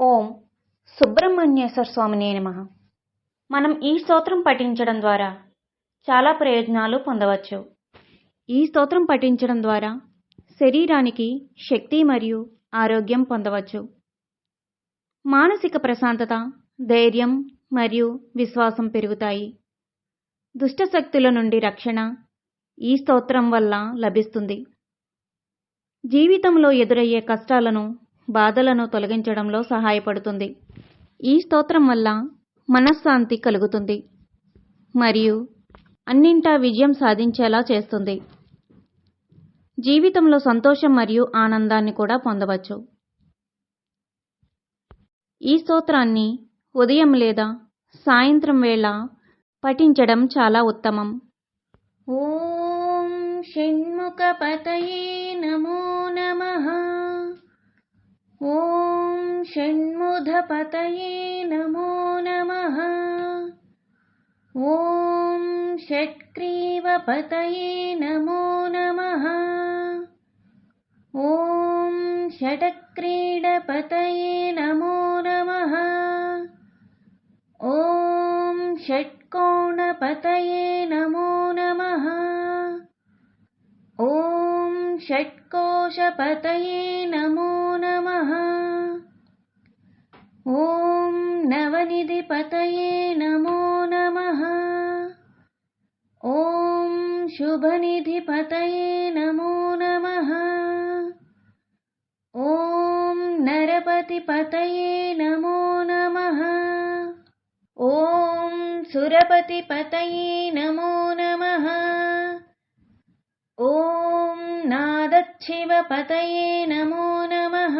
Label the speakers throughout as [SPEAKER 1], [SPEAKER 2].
[SPEAKER 1] ఓం సుబ్రహ్మణ్యేశ్వర స్వామినే నమ. మనం ఈ స్తోత్రం పఠించడం ద్వారా చాలా ప్రయోజనాలు పొందవచ్చు. ఈ స్తోత్రం పఠించడం ద్వారా శరీరానికి శక్తి మరియు ఆరోగ్యం పొందవచ్చు. మానసిక ప్రశాంతత ధైర్యం మరియు విశ్వాసం పెరుగుతాయి. దుష్ట శక్తుల నుండి రక్షణ ఈ స్తోత్రం వల్ల లభిస్తుంది. జీవితంలో ఎదురయ్యే కష్టాలను బాధలను తొలగించడంలో సహాయపడుతుంది. ఈ స్తోత్రం వల్ల మనశ్శాంతి కలుగుతుంది. మరియు అన్నింటా విజయం సాధించేలా చేస్తుంది. జీవితంలో సంతోషం మరియు ఆనందాన్ని కూడా పొందవచ్చు. ఈ స్తోత్రాన్ని ఉదయం లేదా సాయంత్రం వేళ పఠించడం చాలా ఉత్తమం.
[SPEAKER 2] ఓం షణ్ముఖ పతయే ॐ षण्मुधपतये नमो नमः। ॐ षट्ग्रीवपतये नमो नमः। ॐ षट्क्रीडपतये नमो नमः। ॐ षट्कोणपतये नमः ॐ षट्कोशपतये नमो नमः। ॐ नवनिधिपतये नमो नमः। ॐ शुभनिधिपतये नमो नमः। ॐ नरपतिपतये नमो नमः। ॐ सुरपतिपतये नमो नमः ॐ नादच्छिवपतये नमो नमः।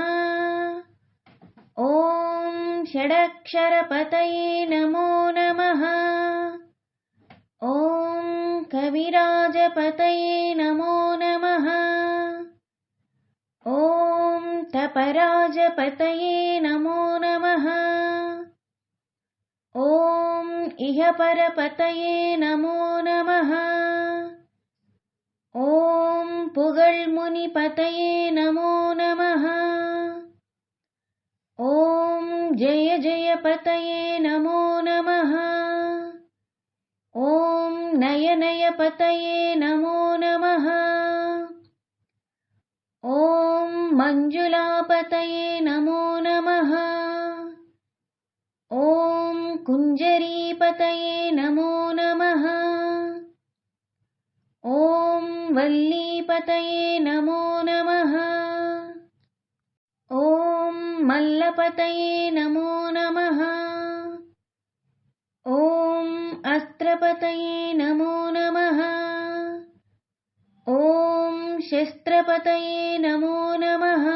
[SPEAKER 2] ॐ षडक्षरपतये नमो नमः। ॐ कविराजपतये नमो नमः। ॐ तपराजपतये नमो नमः। ॐ इहपरपतये नमो नमः ॐ पुगಳ್मुनिपतये नमो नमः। ॐ जय जयपतये नमो नमः। ॐ नयनयपतये नमो नमः। ॐ मञ्जुलापतये नमो नमः। ॐ कुञ्जरीपतये नमो नमः। ॐ वल्लीपतये नमो नमः। ॐ मल्लपतये नमो नमः। ॐ अस्त्रपतये नमो नमः। ॐ शस्त्रपतये नमो नमः।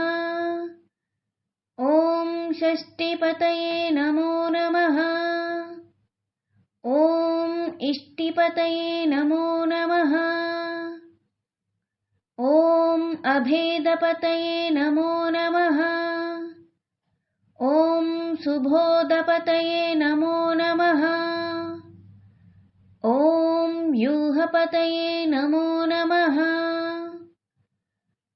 [SPEAKER 2] ॐ षष्टिपतये नमो नमः। ॐ इष्टिपतये नमो नमः अभेदपतये नमो नमः। ॐ सुबोधपतये नमो नमः। ॐ व्यूहपतये नमो नमः।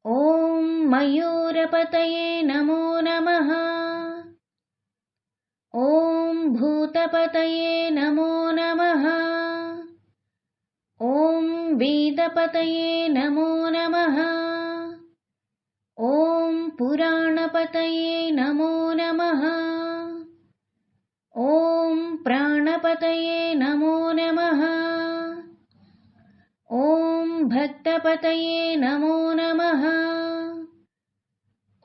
[SPEAKER 2] ॐ मयूरपतये नमो नमः। ॐ भूतपतये नमो नमः। ॐ वेदपतये नमो नमः पुराणपतये नमो नमः। ॐ प्राणपतये नमो नमः। ॐ भक्तपतये नमो नमः।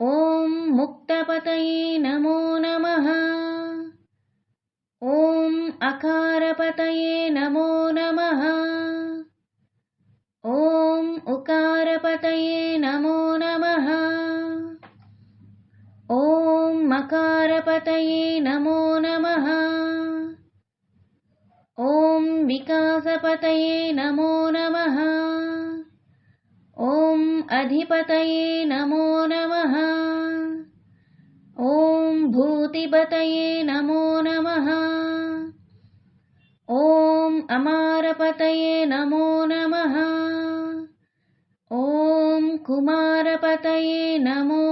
[SPEAKER 2] ॐ मुक्तपतये नमो नमः। ॐ अकारपतये नमो नमः। ॐ उकारपतये नमो नमः ॐ मकारपतये नमो नमः। ॐ विकासपतये नमो नमः। ॐ अधिपतये नमो नमः। ॐ भूतिपतये नमो नमः। ॐ अमारपतये नमो नमः। ॐ कुमारपतये नमः